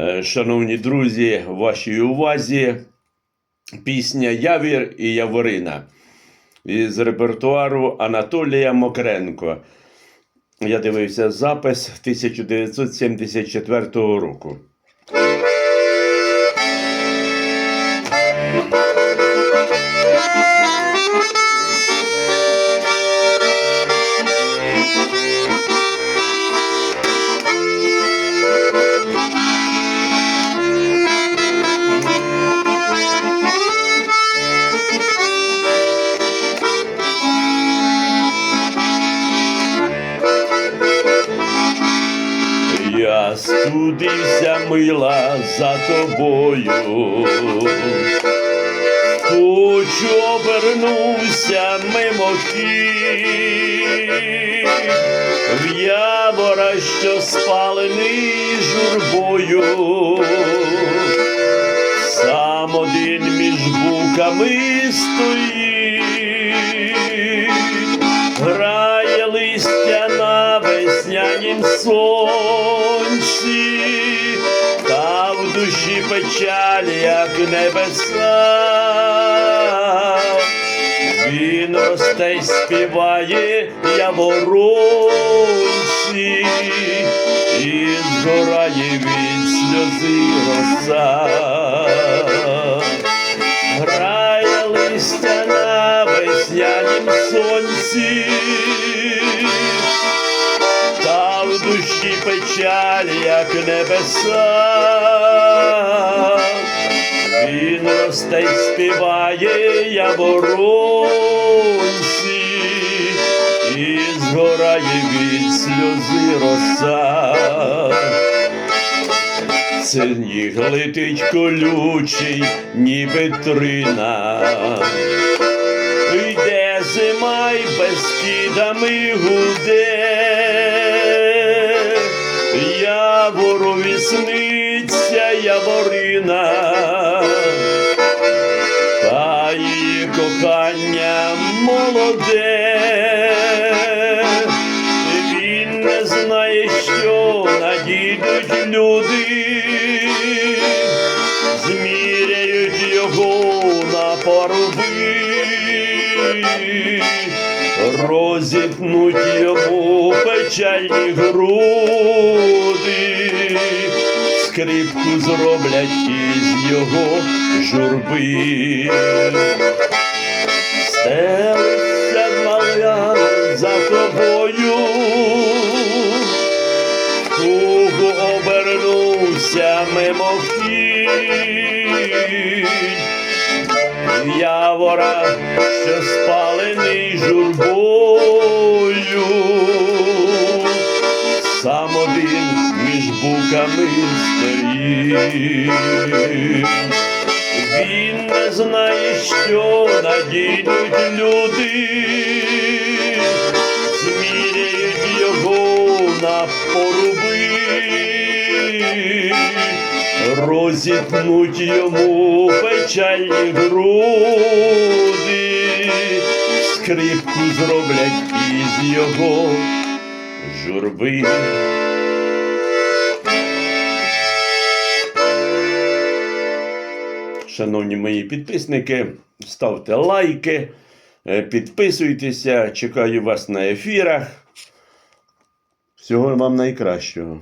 Е, Шановні друзі, вашій увазі пісня Явір і Яворина із репертуару Анатолія Мокренко. Я дивився запис 1974 року. Я студився мила за тобою. Хочу обернувся мимохідь в ябора, що спалений журбою. Сам один між буками стоїть, грає листя на веснянім сонці, та в душі печаль, як небеса. Він росте й співає яворонці, і згорає від сльози роса. Грає листя на веснянім сонці, душі печаль, як небеса. Він росте й співає яворонці, і згорає від сльози роса. Сніг летить колючий, ніби трина. Йде зима й безкидами гуде, яворові сниться яворина, та її кохання молоде, він не знає, що надійдуть люди, зміряють його на паруби, розітнуть йому печальні груди, скрипку зроблять із його журби. Стелиться маля за тобою, туго обернувся мимохідь, явора, що спалений журбою, між буками стоїть. Він не знає, що надійдуть люди, зміряють його на поруби, розітнуть йому печальні груди, скрипку зроблять із його журби. Шановні мої підписники, ставте лайки, е, підписуйтеся, чекаю вас на ефірах. Всього вам найкращого.